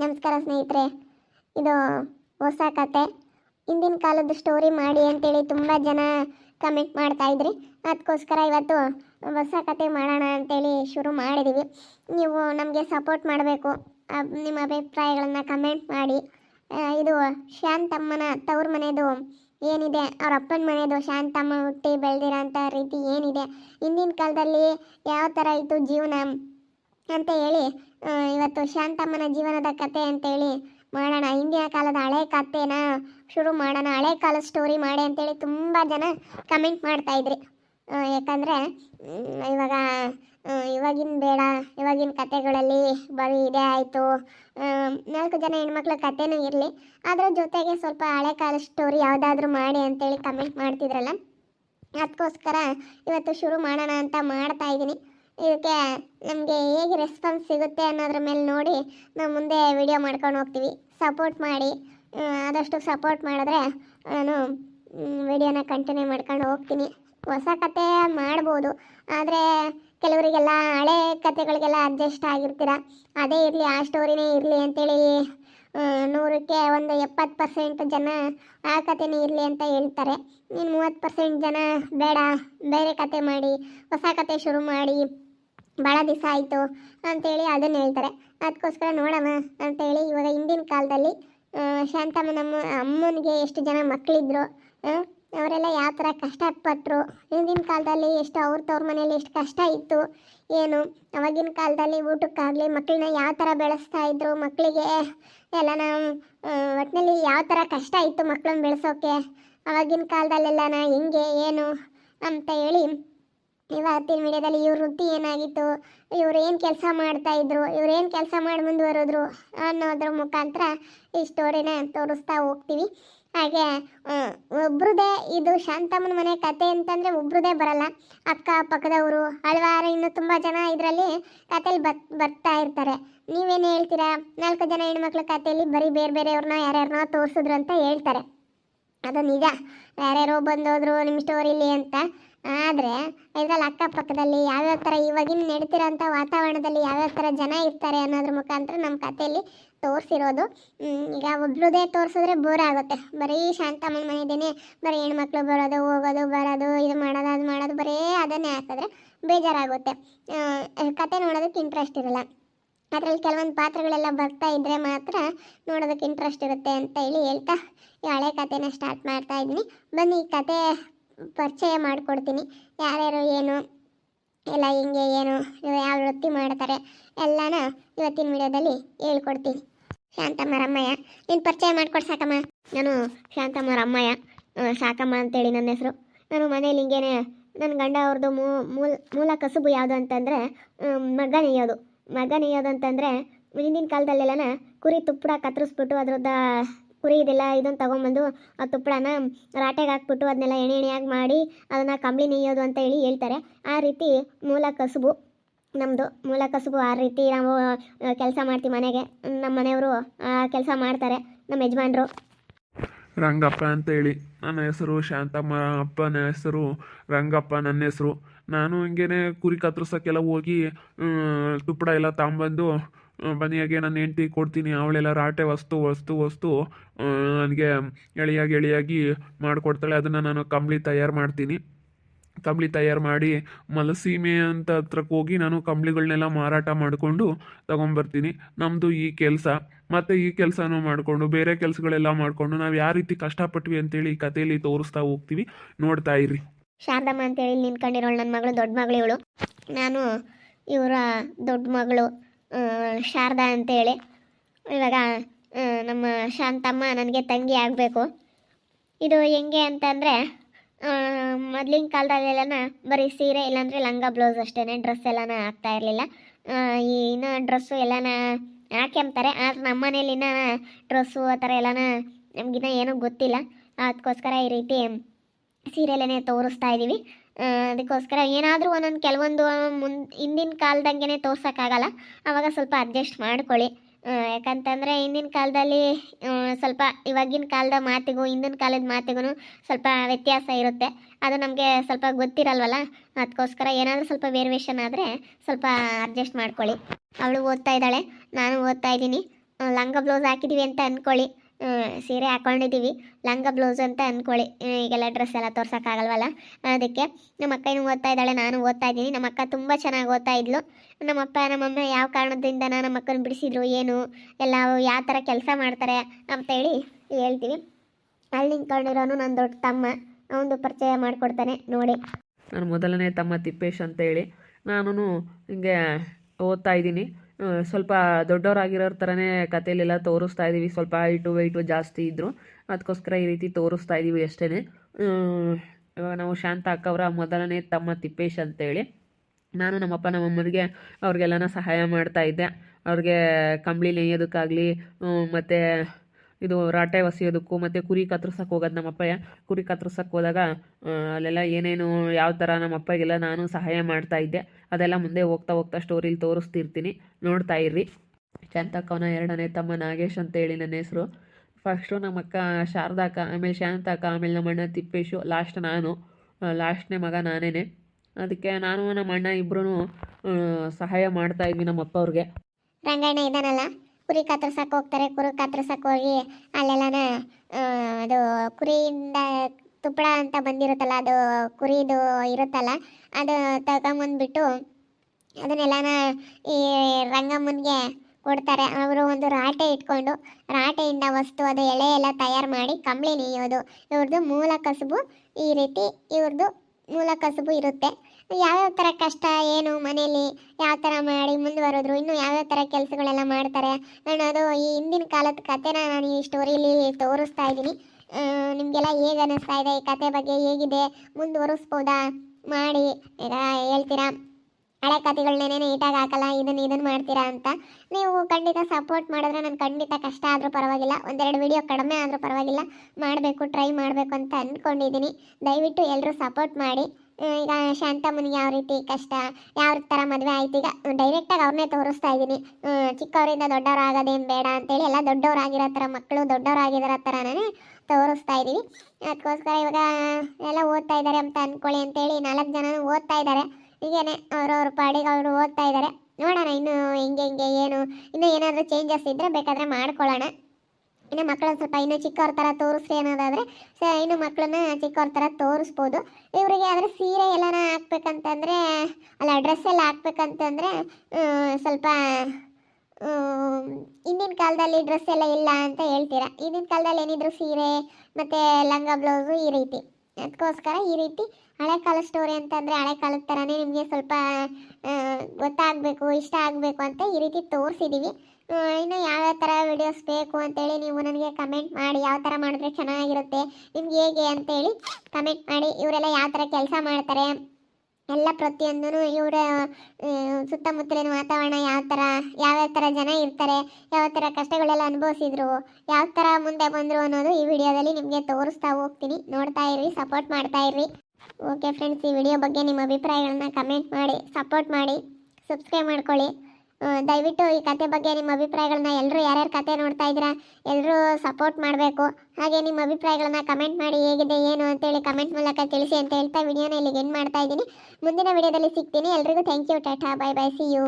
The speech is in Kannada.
ನಮಸ್ಕಾರ ಸ್ನೇಹಿತರೆ. ಇದು ಹೊಸ ಕತೆ. ಹಿಂದಿನ ಕಾಲದ ಸ್ಟೋರಿ ಮಾಡಿ ಅಂತೇಳಿ ತುಂಬ ಜನ ಕಮೆಂಟ್ ಮಾಡ್ತಾಯಿದ್ರಿ ಅದಕ್ಕೋಸ್ಕರ ಇವತ್ತು ಹೊಸ ಕತೆ ಮಾಡೋಣ ಅಂತೇಳಿ ಶುರು ಮಾಡಿದ್ದೀವಿ ನೀವು ನಮಗೆ ಸಪೋರ್ಟ್ ಮಾಡಬೇಕು. ನಿಮ್ಮ ಅಭಿಪ್ರಾಯಗಳನ್ನು ಕಮೆಂಟ್ ಮಾಡಿ. ಇದು ಶಾಂತಮ್ಮನ ತವ್ರ ಮನೆಯದು ಏನಿದೆ? ಅವ್ರ ಅಪ್ಪನ ಮನೆಯದು ಶಾಂತಮ್ಮ ಹುಟ್ಟಿ ಬೆಳೆದಿರೋಂಥ ರೀತಿ ಏನಿದೆ? ಹಿಂದಿನ ಕಾಲದಲ್ಲಿ ಯಾವ ಥರ ಇತ್ತು ಜೀವನ? ಅಂತ ಹೇಳಿ ಇವತ್ತು ಶಾಂತಮ್ಮನ ಜೀವನದ ಕತೆ ಅಂತೇಳಿ ಮಾಡೋಣ. ಹಿಂದಿನ ಕಾಲದ ಹಳೆ ಕಥೆನ ಶುರು ಮಾಡೋಣ. ಹಳೆ ಕಾಲದ ಸ್ಟೋರಿ ಮಾಡಿ ಅಂತೇಳಿ ತುಂಬ ಜನ ಕಮೆಂಟ್ ಮಾಡ್ತಾ ಇದ್ರಿ. ಆ, ಯಾಕಂದರೆ ಇವಾಗ ಇವಾಗಿನ ಬೇಡ ಇವಾಗಿನ ಕತೆಗಳಲ್ಲಿ ಬರೀ ಇದೇ ಆಯಿತು. ನಾಲ್ಕು ಜನ ಹೆಣ್ಮಕ್ಳ ಕತೆನೂ ಇರಲಿ. ಅದರ ಜೊತೆಗೆ ಸ್ವಲ್ಪ ಹಳೆ ಕಾಲದ ಸ್ಟೋರಿ ಯಾವುದಾದ್ರೂ ಮಾಡಿ ಅಂತೇಳಿ ಕಮೆಂಟ್ ಮಾಡ್ತಿದ್ರಲ್ಲ. ಅದಕ್ಕೋಸ್ಕರ ಇವತ್ತು ಶುರು ಮಾಡೋಣ ಅಂತ ಮಾಡ್ತಾ ಇದ್ದೀನಿ. ಇದಕ್ಕೆ ನಮಗೆ ಹೇಗೆ ರೆಸ್ಪಾನ್ಸ್ ಸಿಗುತ್ತೆ ಅನ್ನೋದ್ರ ಮೇಲೆ ನೋಡಿ ನಾವು ಮುಂದೆ ವಿಡಿಯೋ ಮಾಡ್ಕೊಂಡು ಹೋಗ್ತೀವಿ. ಸಪೋರ್ಟ್ ಮಾಡಿ ಆದಷ್ಟು ಸಪೋರ್ಟ್ ಮಾಡಿದ್ರೆ ನಾನು ವಿಡಿಯೋನ ಕಂಟಿನ್ಯೂ ಮಾಡ್ಕೊಂಡು ಹೋಗ್ತೀನಿ. ಹೊಸ ಕತೆ ಮಾಡ್ಬೋದು, ಆದರೆ ಕೆಲವರಿಗೆಲ್ಲ ಹಳೆ ಕತೆಗಳಿಗೆಲ್ಲ ಅಡ್ಜಸ್ಟ್ ಆಗಿರ್ತೀರ? ಅದೇ ಇರಲಿ, ಆ ಸ್ಟೋರಿನೇ ಇರಲಿ ಅಂತೇಳಿ ನೂರಕ್ಕೆ ಒಂದು ಎಪ್ಪತ್ತು ಪರ್ಸೆಂಟ್ ಜನ ಆ ಕಥೆನೇ ಇರಲಿ ಅಂತ ಹೇಳ್ತಾರೆ. ಇನ್ನು ಮೂವತ್ತು ಪರ್ಸೆಂಟ್ ಜನ ಬೇಡ, ಬೇರೆ ಕತೆ ಮಾಡಿ, ಹೊಸ ಕತೆ ಶುರು ಮಾಡಿ. ಭಾಳ ದಿವಸ ಆಯಿತು ಅಂತೇಳಿ ಅದನ್ನು ಹೇಳ್ತಾರೆ. ಅದಕ್ಕೋಸ್ಕರ ನೋಡೋಣ ಅಂತೇಳಿ ಇವಾಗ ಹಿಂದಿನ ಕಾಲದಲ್ಲಿ ಶಾಂತಮ್ಮ ನಮ್ಮ ಅಮ್ಮನಿಗೆ ಎಷ್ಟು ಜನ ಮಕ್ಕಳಿದ್ರು ಅವರೆಲ್ಲ ಯಾವ ಥರ ಕಷ್ಟಪಟ್ಟರು ಹಿಂದಿನ ಕಾಲದಲ್ಲಿ ಎಷ್ಟು ಅವ್ರ ತವ್ರ ಮನೇಲಿ ಎಷ್ಟು ಕಷ್ಟ ಇತ್ತು, ಏನು, ಅವಾಗಿನ ಕಾಲದಲ್ಲಿ ಊಟಕ್ಕಾಗಲಿ ಮಕ್ಕಳನ್ನ ಯಾವ ಥರ ಬೆಳೆಸ್ತಾ ಇದ್ರು ಮಕ್ಕಳಿಗೆ ಎಲ್ಲ ನಾವು ಒಟ್ಟಿನಲ್ಲಿ ಯಾವ ಥರ ಕಷ್ಟ ಇತ್ತು ಮಕ್ಕಳನ್ನ ಬೆಳೆಸೋಕೆ, ಅವಾಗಿನ ಕಾಲದಲ್ಲೆಲ್ಲನ ಹೆಂಗೆ ಏನು ಅಂತ ಹೇಳಿ ಇವತ್ತಿನ ವಿಡಿಯೋದಲ್ಲಿ ಇವ್ರ ವೃತ್ತಿ ಏನಾಗಿತ್ತು? ಇವ್ರು ಏನು ಕೆಲಸ ಮಾಡ್ತಾ ಇದ್ರು? ಇವ್ರು ಏನು ಕೆಲಸ ಮಾಡಿ ಮುಂದುವರೆದ್ರು ಅನ್ನೋದ್ರ ಮುಖಾಂತರ ಈ ಸ್ಟೋರಿನ ತೋರಿಸ್ತಾ ಹೋಗ್ತೀವಿ. ಹಾಗೆ ಒಬ್ರದೇ ಇದು ಶಾಂತಮ್ಮನ ಮನೆ ಕತೆ ಅಂತಂದರೆ ಒಬ್ರದೇ ಬರಲ್ಲ. ಅಕ್ಕ ಪಕ್ಕದವರು, ಹಳವಾರ ಇನ್ನು ತುಂಬ ಜನ ಇದರಲ್ಲಿ ಕಥೆಲಿ ಬತ್, ಬರ್ತಾ ಇರ್ತಾರೆ. ನೀವೇನು ಹೇಳ್ತೀರಾ? ನಾಲ್ಕು ಜನ ಹೆಣ್ಮಕ್ಳ ಕಥೆಯಲ್ಲಿ ಬರೀ ಬೇರೆ ಬೇರೆಯವ್ರನ್ನ ಯಾರ್ಯಾರನ್ನ ತೋರಿಸಿದ್ರು ಅಂತ ಹೇಳ್ತಾರೆ. ಅದು ನಿಜ. ಯಾರ್ಯಾರೋ ಬಂದೋದ್ರು ನಿಮ್ಮ ಸ್ಟೋರಿಲಿ ಅಂತ. ಆದರೆ ಇದರಲ್ಲಿ ಅಕ್ಕಪಕ್ಕದಲ್ಲಿ ಯಾವ್ಯಾವ ಥರ ಇವಾಗಿನ ನಡೀತಿರೋಂಥ ವಾತಾವರಣದಲ್ಲಿ ಯಾವ್ಯಾವ ಥರ ಜನ ಇರ್ತಾರೆ ಅನ್ನೋದ್ರ ಮುಖಾಂತರ ನಮ್ಮ ಕಥೆಯಲ್ಲಿ ತೋರಿಸಿರೋದು. ಈಗ ಒಬ್ರದೇ ತೋರಿಸಿದ್ರೆ ಬೋರ್ ಆಗುತ್ತೆ. ಬರೀ ಶಾಂತಮ್ಮನ ಮನೆದೇನೆ ಬರೀ ಹೆಣ್ಮಕ್ಳು ಬರೋದು, ಹೋಗೋದು, ಬರೋದು, ಇದು ಮಾಡೋದು, ಅದು ಮಾಡೋದು, ಬರೀ ಅದನ್ನೇ ಹಾಕಿದ್ರೆ ಬೇಜಾರಾಗುತ್ತೆ. ಕತೆ ನೋಡೋದಕ್ಕೆ ಇಂಟ್ರೆಸ್ಟ್ ಇರಲ್ಲ. ಅದರಲ್ಲಿ ಕೆಲವೊಂದು ಪಾತ್ರಗಳೆಲ್ಲ ಬರ್ತಾ ಇದ್ದರೆ ಮಾತ್ರ ನೋಡೋದಕ್ಕೆ ಇಂಟ್ರೆಸ್ಟ್ ಇರುತ್ತೆ ಅಂತ ಹೇಳಿ ಹೇಳ್ತಾ ಈ ಹಳೆ ಕಥೆನ ಸ್ಟಾರ್ಟ್ ಮಾಡ್ತಾ ಇದ್ದೀನಿ. ಬನ್ನಿ ಈ ಕತೆ ಪರಿಚಯ ಮಾಡಿಕೊಡ್ತೀನಿ. ಯಾರ್ಯಾರು ಏನು, ಎಲ್ಲ ಹಿಂಗೆ ಏನು, ಯಾವ ವೃತ್ತಿ ಮಾಡ್ತಾರೆ, ಎಲ್ಲನ ಇವತ್ತಿನ ವಿಡಿಯೋದಲ್ಲಿ ಹೇಳ್ಕೊಡ್ತೀನಿ. ಶಾಂತಮ್ಮ ರಮ್ಮಯ್ಯ ನೀನು ಪರಿಚಯ ಮಾಡ್ಕೊಡಿ ಸಾಕಮ್ಮ. ನಾನು ಶಾಂತಮ್ಮ ರಮ್ಮಯ್ಯ ಸಾಕಮ್ಮ ಅಂತೇಳಿ ನನ್ನ ಹೆಸರು. ನಾನು ಮನೇಲಿ ಹಿಂಗೇನೆ ನನ್ನ ಗಂಡ ಅವ್ರದ್ದು ಮೂಲ ಮೂಲ ಕಸುಬು ಯಾವುದು ಅಂತಂದರೆ ಮಗ್ಗ ನೇಯೋದು ಮಗ್ಗ ನೇಯೋದು ಅಂತಂದರೆ, ಹಿಂದಿನ ಕಾಲದಲ್ಲೆಲ್ಲನ ಕುರಿ ತುಪ್ಪಡ ಕತ್ತರಿಸ್ಬಿಟ್ಟು ಅದ್ರದ್ದು ಕುರಿ ಇದೆಲ್ಲ ಇದನ್ನು ತೊಗೊಂಬಂದು ಆ ತುಪ್ಪಳಾನ ರಾಟೆಗೆ ಹಾಕ್ಬಿಟ್ಟು ಅದನ್ನೆಲ್ಲ ಎಣೆ ಎಣೆಯಾಗಿ ಮಾಡಿ ಅದನ್ನು ಕಂಬಳಿ ನೇಯೋದು ಅಂತ ಹೇಳಿ ಹೇಳ್ತಾರೆ. ಆ ರೀತಿ ಮೂಲ ಕಸುಬು ನಮ್ಮದು ಮೂಲ ಕಸುಬು ಆ ರೀತಿ ನಾವು ಕೆಲಸ ಮಾಡ್ತೀವಿ ಮನೆಗೆ. ನಮ್ಮ ಮನೆಯವರು ಕೆಲಸ ಮಾಡ್ತಾರೆ ನಮ್ಮ ಯಜಮಾನ್ರು. ರಂಗಪ್ಪ ಅಂತ ಹೇಳಿ. ನನ್ನ ಹೆಸರು ಶಾಂತಮ್ಮ. ಅಪ್ಪನ ಹೆಸರು ರಂಗಪ್ಪ ನನ್ನ ಹೆಸರು. ನಾನು ಹಿಂಗೇನೆ ಕುರಿ ಕತ್ತರಿಸೋಕ್ಕೆಲ್ಲ ಹೋಗಿ ತುಪ್ಪಳ ಎಲ್ಲ ತಗೊಂಬಂದು ಮನೆಯಾಗೆ ನನ್ನ ಹೆಂಡ್ತಿ ಕೊಡ್ತೀನಿ. ಅವಳೆಲ್ಲ ರಾಟೆ ವಸ್ತು ವಸ್ತು ವಸ್ತು ನನಗೆ ಎಳೆಯಾಗಿ ಎಳೆಯಾಗಿ ಮಾಡಿಕೊಡ್ತಾಳೆ. ಅದನ್ನು ನಾನು ಕಂಬಳಿ ತಯಾರು ಮಾಡ್ತೀನಿ. ಕಂಬಳಿ ತಯಾರು ಮಾಡಿ ಮಲಸೀಮೆ ಅಂತ ಹತ್ರಕ್ಕೆ ಹೋಗಿ ನಾನು ಕಂಬಳಿಗಳನ್ನೆಲ್ಲ ಮಾರಾಟ ಮಾಡಿಕೊಂಡು ತಗೊಂಬರ್ತೀನಿ. ನಮ್ಮದು ಈ ಕೆಲಸ. ಮತ್ತು ಈ ಕೆಲಸನೂ ಮಾಡಿಕೊಂಡು, ಬೇರೆ ಕೆಲಸಗಳೆಲ್ಲ ಮಾಡಿಕೊಂಡು ನಾವು ಯಾವ ರೀತಿ ಕಷ್ಟಪಟ್ವಿ ಅಂತೇಳಿ ಈ ಕಥೆಯಲ್ಲಿ ತೋರಿಸ್ತಾ ಹೋಗ್ತೀವಿ. ನೋಡ್ತಾ ಇರ್ರಿ. ಶಾರದಮ್ಮ ಅಂತೇಳಿ ನಿಂತ್ಕೊಂಡಿರೋಳು ನನ್ನ ಮಗಳು, ದೊಡ್ಡ ಮಗಳು ನಾನು ಇವರ ದೊಡ್ಡ ಮಗಳು. ಶಾರದಾ ಅಂತೇಳಿ. ಇವಾಗ ನಮ್ಮ ಶಾಂತಮ್ಮ ನನಗೆ ತಂಗಿ ಆಗಬೇಕು. ಇದು ಹೆಂಗೆ ಅಂತಂದರೆ ಮೊದಲಿನ ಕಾಲದಲ್ಲೆಲ್ಲನ ಬರೀ ಸೀರೆ ಇಲ್ಲಾಂದರೆ ಲಂಗ, ಬ್ಲೌಸ್ ಅಷ್ಟೇ ಡ್ರೆಸ್ ಎಲ್ಲನ ಹಾಕ್ತಾ ಇರಲಿಲ್ಲ. ಈ ಇನ್ನು ಡ್ರೆಸ್ಸು ಎಲ್ಲನ ಹಾಕ್ಯಂತಾರೆ ಆದರೆ ನಮ್ಮ ಮನೇಲಿನ ಡ್ರೆಸ್ಸು ಆ ಥರ ಎಲ್ಲನ ನಮಗಿನ್ನ ಏನೂ ಗೊತ್ತಿಲ್ಲ. ಅದಕ್ಕೋಸ್ಕರ ಈ ರೀತಿ ಸೀರಿಯಲನ್ನೇ ತೋರಿಸ್ತಾ ಇದ್ದೀವಿ ಅದಕ್ಕೋಸ್ಕರ ಏನಾದರೂ ಒಂದೊಂದು ಕೆಲವೊಂದು ಮುನ್, ಹಿಂದಿನ ಕಾಲದಂಗೆ ತೋರ್ಸೋಕ್ಕಾಗಲ್ಲ. ಆವಾಗ ಸ್ವಲ್ಪ ಅಡ್ಜಸ್ಟ್ ಮಾಡ್ಕೊಳ್ಳಿ. ಯಾಕಂತಂದರೆ ಹಿಂದಿನ ಕಾಲದಲ್ಲಿ ಸ್ವಲ್ಪ ಇವಾಗಿನ ಕಾಲದ ಮಾತಿಗೂ, ಹಿಂದಿನ ಕಾಲದ ಮಾತಿಗೂ ಸ್ವಲ್ಪ ವ್ಯತ್ಯಾಸ ಇರುತ್ತೆ. ಅದು ನಮಗೆ ಸ್ವಲ್ಪ ಗೊತ್ತಿರಲ್ವಲ್ಲ? ಅದಕ್ಕೋಸ್ಕರ ಏನಾದರೂ ಸ್ವಲ್ಪ ವೇರಿಯೇಷನ್ ಆದರೆ ಸ್ವಲ್ಪ ಅಡ್ಜಸ್ಟ್ ಮಾಡ್ಕೊಳ್ಳಿ. ಅವಳು ಓದ್ತಾ ಇದ್ದಾಳೆ, ನಾನು ಓದ್ತಾ ಇದ್ದೀನಿ. ಲಂಗ ಬ್ಲೌಸ್ ಹಾಕಿದ್ದೀವಿ ಅಂತ ಅಂದ್ಕೊಳ್ಳಿ ಸೀರೆ ಹಾಕೊಂಡಿದ್ದೀವಿ. ಲಂಗ, ಬ್ಲೌಸ್ ಅಂತ ಅಂದ್ಕೊಳ್ಳಿ ಈಗೆಲ್ಲ ಡ್ರೆಸ್ ಎಲ್ಲ ತೋರ್ಸೋಕ್ಕಾಗಲ್ವಲ್ಲ? ಅದಕ್ಕೆ ನಮ್ಮ ಅಕ್ಕ ಇನ್ನೂ ಓದ್ತಾ ಇದ್ದಾಳೆ, ನಾನು ಓದ್ತಾ ಇದ್ದೀನಿ. ನಮ್ಮ ಅಕ್ಕ ತುಂಬ ಚೆನ್ನಾಗಿ ಓದ್ತಾ ಇದ್ಲು. ನಮ್ಮಪ್ಪ ನಮ್ಮಮ್ಮ ಯಾವ ಕಾರಣದಿಂದ ನಮ್ಮ ಅಕ್ಕನ ಬಿಡಿಸಿದ್ರು, ಏನು, ಎಲ್ಲ ಯಾವ ಥರ ಕೆಲಸ ಮಾಡ್ತಾರೆ ಅಂತೇಳಿ ಹೇಳ್ತೀವಿ. ಅಲ್ಲಿ ನಿಂತ್ಕೊಂಡಿರೋನು ನನ್ನ ದೊಡ್ಡ ತಮ್ಮ. ಅವನು ಪರಿಚಯ ಮಾಡಿಕೊಡ್ತಾನೆ, ನೋಡಿ. ನಾನು ಮೊದಲನೇ ತಮ್ಮ ತಿಪ್ಪೇಶ್ ಅಂತೇಳಿ ನಾನು ಹಿಂಗೆ ಓದ್ತಾ ಇದ್ದೀನಿ. ಸ್ವಲ್ಪ ದೊಡ್ಡವರಾಗಿರೋರ ಥರನೇ ಕಥೆಯಲ್ಲೆಲ್ಲ ತೋರಿಸ್ತಾ ಇದ್ದೀವಿ ಸ್ವಲ್ಪ ಹೈಟು ವೈಟು ಜಾಸ್ತಿ ಇದ್ದರು ಅದಕ್ಕೋಸ್ಕರ ಈ ರೀತಿ ತೋರಿಸ್ತಾ ಇದ್ದೀವಿ ಅಷ್ಟೇ ಇವಾಗ ನಾವು ಶಾಂತ ಅಕ್ಕವರ ಮೊದಲನೇ ತಮ್ಮ ತಿಪ್ಪೇಶ್ ಅಂತೇಳಿ. ನಾನು ನಮ್ಮಪ್ಪ, ನಮ್ಮಮ್ಮನಿಗೆ ಅವ್ರಿಗೆಲ್ಲನ ಸಹಾಯ ಮಾಡ್ತಾ ಇದ್ದೆ. ಅವ್ರಿಗೆ ಕಂಬಳಿ ನೇಯೋದಕ್ಕಾಗಲಿ ಮತ್ತು ಇದು ರಾಟೆ ಒಸೆಯೋದಕ್ಕೂ ಮತ್ತು ಕುರಿ ಕತ್ತರ್ಸಕ್ಕೆ ಹೋಗೋದು ನಮ್ಮಪ್ಪಯ್ಯ ಕುರಿ ಕತ್ತರ್ಸಕ್ಕೆ ಹೋದಾಗ ಅಲ್ಲೆಲ್ಲ ಏನೇನು ಯಾವ ಥರ ನಮ್ಮ ಅಪ್ಪಗೆಲ್ಲ ನಾನು ಸಹಾಯ ಮಾಡ್ತಾ ಇದ್ದೆ. ಅದೆಲ್ಲ ಮುಂದೆ ಹೋಗ್ತಾ ಹೋಗ್ತಾ ಸ್ಟೋರಿಲಿ ತೋರಿಸ್ತಿರ್ತೀನಿ. ನೋಡ್ತಾ ಇರ್ರಿ. ಶಾಂತಕ್ಕವನ ಎರಡನೇ ತಮ್ಮ ನಾಗೇಶ್ ಅಂತೇಳಿ ನನ್ನ ಹೆಸರು. ಫಸ್ಟು ನಮ್ಮ ಅಕ್ಕ ಶಾರದಾಕ ಆಮೇಲೆ ಶಾಂತಕ್ಕ, ಆಮೇಲೆ ನಮ್ಮ ಅಣ್ಣ ತಿಪ್ಪೇಶು ಲಾಸ್ಟ್ ನಾನು. ಲಾಸ್ಟ್ನೇ ಮಗ ನಾನೇನೆ. ಅದಕ್ಕೆ ನಾನು, ನಮ್ಮ ಅಣ್ಣ ಇಬ್ಬರೂ ಸಹಾಯ ಮಾಡ್ತಾ ಇದ್ವಿ ನಮ್ಮಪ್ಪ ಅವ್ರಿಗೆ. ರಂಗಣ್ಣ ಇದಾನಲ್ಲ ಕುರಿ ಕತ್ತರ್ಸಕ್ಕೆ ಹೋಗ್ತಾರೆ, ಕುರಿ ಕತ್ತರ್ಸಕ್ಕೆ ಹೋಗಿ ಅಲ್ಲೆಲ್ಲನ ಅದು ಕುರಿಯಿಂದ ತುಪ್ಪಳ ಅಂತ ಬಂದಿರುತ್ತಲ್ಲ, ಅದು ಕುರಿದು ಇರುತ್ತಲ್ಲ, ಅದು ತಗೊಂಬಂದ್ಬಿಟ್ಟು ಅದನ್ನೆಲ್ಲನ ಈ ರಂಗಮ್ಮನಿಗೆ ಕೊಡ್ತಾರೆ. ಅವರು ಒಂದು ರಾಟೆ ಇಟ್ಕೊಂಡು, ರಾಟೆಯಿಂದ ವಸ್ತು, ಅದು ಎಳೆ ಎಲ್ಲ ತಯಾರು ಮಾಡಿ ಕಂಬಳಿ ನೇಯೋದು. ಇವ್ರದ್ದು ಮೂಲ ಕಸುಬು ಈ ರೀತಿ ಇವ್ರದ್ದು ಮೂಲ ಕಸುಬು ಇರುತ್ತೆ. ಯಾವ್ಯಾವ ಥರ ಕಷ್ಟ, ಏನು, ಮನೇಲಿ ಯಾವ ಥರ ಮಾಡಿ ಮುಂದುವರೆದ್ರು, ಇನ್ನು ಯಾವ್ಯಾವ ಥರ ಕೆಲಸಗಳೆಲ್ಲ ಮಾಡ್ತಾರೆ. ಅನ್ನೋದು ಈ ಹಿಂದಿನ ಕಾಲದ ಕಥೆನ ನಾನು ಈ ಸ್ಟೋರಿಲಿ ತೋರಿಸ್ತಾ ಇದ್ದೀನಿ. ನಿಮಗೆಲ್ಲ ಹೇಗೆ ಅನ್ನಿಸ್ತಾ ಇದೆ? ಈ ಕತೆ ಬಗ್ಗೆ ಹೇಗಿದೆ? ಮುಂದುವರಿಸ್ಬೋದಾ? ಮಾಡಿ ಹೇಳ್ತೀರಾ? ಹಳೆ ಕಥೆಗಳನ್ನೇನೇ ನೀಟಾಗಿ ಹಾಕಲ್ಲ ಇದನ್ನು ಇದನ್ನು ಮಾಡ್ತೀರಾ ಅಂತ. ನೀವು ಖಂಡಿತ ಸಪೋರ್ಟ್ ಮಾಡಿದ್ರೆ ನಾನು ಖಂಡಿತ ಕಷ್ಟ ಆದರೂ ಪರವಾಗಿಲ್ಲ. ಒಂದೆರಡು ವಿಡಿಯೋ ಕಡಿಮೆ ಆದರೂ ಪರವಾಗಿಲ್ಲ. ಮಾಡಬೇಕು ಟ್ರೈ ಮಾಡಬೇಕು ಅಂತ ಅಂದ್ಕೊಂಡಿದ್ದೀನಿ ದಯವಿಟ್ಟು ಎಲ್ಲರೂ ಸಪೋರ್ಟ್ ಮಾಡಿ. ಈಗ ಶಾಂತಮ್ಮನಿಗೆ ಯಾವ ರೀತಿ ಕಷ್ಟ ಯಾವ ಥರ ಮದುವೆ ಆಯ್ತು, ಈಗ ಡೈರೆಕ್ಟಾಗಿ ಅವ್ರನ್ನೇ ತೋರಿಸ್ತಾ ಇದ್ದೀನಿ. ಚಿಕ್ಕವರಿಂದ ದೊಡ್ಡವರಾಗೋದೇನು ಬೇಡ ಅಂತೇಳಿ ಎಲ್ಲ ದೊಡ್ಡವರಾಗಿರೋ ಥರ ಮಕ್ಕಳು ದೊಡ್ಡವರಾಗಿರೋ ಥರನೇ ತೋರಿಸ್ತಾ ಇದ್ದೀವಿ. ಅದಕ್ಕೋಸ್ಕರ ಇವಾಗ ಎಲ್ಲ ಓದ್ತಾ ಇದ್ದಾರೆ ಅಂತ ಅಂದ್ಕೊಳ್ಳಿ ಅಂತೇಳಿ ನಾಲ್ಕು ಜನ ಓದ್ತಾ ಇದ್ದಾರೆ. ಹೀಗೇನೆ ಅವ್ರವ್ರ ಪಾಡಿಗೆ ಅವರು ಓದ್ತಾ ಇದ್ದಾರೆ. ನೋಡೋಣ ಇನ್ನು ಹೆಂಗೆ ಹೆಂಗೆ, ಏನು, ಇನ್ನೂ ಏನಾದರೂ ಚೇಂಜಸ್ ಇದ್ದರೆ ಬೇಕಾದರೆ ಮಾಡ್ಕೊಳ್ಳೋಣ. ಇನ್ನು ಮಕ್ಕಳನ್ನ ಸ್ವಲ್ಪ ಇನ್ನೂ ಚಿಕ್ಕವ್ರ ಥರ ತೋರಿಸ್ರಿ ಅನ್ನೋದಾದರೆ, ಸ, ಇನ್ನು ಮಕ್ಕಳನ್ನ ಚಿಕ್ಕವ್ರ ಥರ ತೋರಿಸ್ಬೋದು. ಇವರಿಗೆ ಆದರೆ ಸೀರೆ ಎಲ್ಲನ ಹಾಕ್ಬೇಕಂತಂದರೆ, ಅಲ್ಲ ಡ್ರೆಸ್ ಎಲ್ಲ ಹಾಕ್ಬೇಕಂತಂದರೆ ಸ್ವಲ್ಪ ಹಿಂದಿನ ಕಾಲದಲ್ಲಿ ಡ್ರೆಸ್ ಎಲ್ಲ ಇಲ್ಲ ಅಂತ ಹೇಳ್ತೀರಾ? ಹಿಂದಿನ ಕಾಲದಲ್ಲಿ ಏನಿದ್ರು ಸೀರೆ ಮತ್ತು ಲಂಗ ಬ್ಲೌಸು ಈ ರೀತಿ. ಅದಕ್ಕೋಸ್ಕರ ಈ ರೀತಿ ಹಳೆ ಕಾಲ ಸ್ಟೋರಿ ಅಂತಂದರೆ ಹಳೆ ಕಾಲದ ಥರನೇ ನಿಮಗೆ ಸ್ವಲ್ಪ ಗೊತ್ತಾಗಬೇಕು, ಇಷ್ಟ ಆಗಬೇಕು ಅಂತ ಈ ರೀತಿ ತೋರಿಸಿದ್ದೀವಿ ಇನ್ನು ಯಾವ ಥರ ವಿಡಿಯೋಸ್ ಬೇಕು ಅಂತೇಳಿ ನೀವು ನನಗೆ ಕಮೆಂಟ್ ಮಾಡಿ, ಯಾವ ಥರ ಮಾಡಿದ್ರೆ ಚೆನ್ನಾಗಿರುತ್ತೆ, ನಿಮ್ಗೆ ಹೇಗೆ ಅಂತೇಳಿ ಕಮೆಂಟ್ ಮಾಡಿ, ಇವರೆಲ್ಲ ಯಾವ ಥರ ಕೆಲಸ ಮಾಡ್ತಾರೆ, ಎಲ್ಲ ಪ್ರತಿಯೊಂದೂ ಇವರ ಸುತ್ತಮುತ್ತಲಿನ ವಾತಾವರಣ ಯಾವ ಥರ ಯಾವ್ಯಾವ ಥರ ಜನ ಇರ್ತಾರೆ, ಯಾವ ಥರ ಕಷ್ಟಗಳೆಲ್ಲ ಅನುಭವಿಸಿದ್ರು, ಯಾವ ಥರ ಮುಂದೆ ಬಂದರು ಅನ್ನೋದು ಈ ವಿಡಿಯೋದಲ್ಲಿ ನಿಮಗೆ ತೋರಿಸ್ತಾ ಹೋಗ್ತೀನಿ. ನೋಡ್ತಾ ಇರ್ರಿ ಸಪೋರ್ಟ್ ಮಾಡ್ತಾ ಇರ್ರಿ. ಓಕೆ ಫ್ರೆಂಡ್ಸ್ ಈ ವಿಡಿಯೋ ಬಗ್ಗೆ ನಿಮ್ಮ ಅಭಿಪ್ರಾಯಗಳನ್ನ ಕಮೆಂಟ್ ಮಾಡಿ ಸಪೋರ್ಟ್ ಮಾಡಿ ಸಬ್ಸ್ಕ್ರೈಬ್ ಮಾಡ್ಕೊಳ್ಳಿ. ದಯವಿಟ್ಟು ಈ ಕತೆ ಬಗ್ಗೆ ನಿಮ್ಮ ಅಭಿಪ್ರಾಯಗಳನ್ನ ಎಲ್ಲರೂ ಯಾರ್ಯಾರು ಕತೆ ನೋಡ್ತಾ ಇದ್ದೀರಾ ಎಲ್ಲರೂ ಸಪೋರ್ಟ್ ಮಾಡಬೇಕು. ಹಾಗೆ ನಿಮ್ಮ ಅಭಿಪ್ರಾಯಗಳನ್ನ ಕಮೆಂಟ್ ಮಾಡಿ ಹೇಗಿದೆ, ಏನು ಅಂತೇಳಿ ಕಮೆಂಟ್ ಮೂಲಕ ತಿಳಿಸಿ ಅಂತ ಹೇಳ್ತಾ ವಿಡಿಯೋನ ಇಲ್ಲಿಗೆ ಎಂಡ್ ಮಾಡ್ತಾ ಇದ್ದೀನಿ. ಮುಂದಿನ ವಿಡಿಯೋದಲ್ಲಿ ಸಿಗ್ತೀನಿ. ಎಲ್ರಿಗೂ thank you tata bye bye see you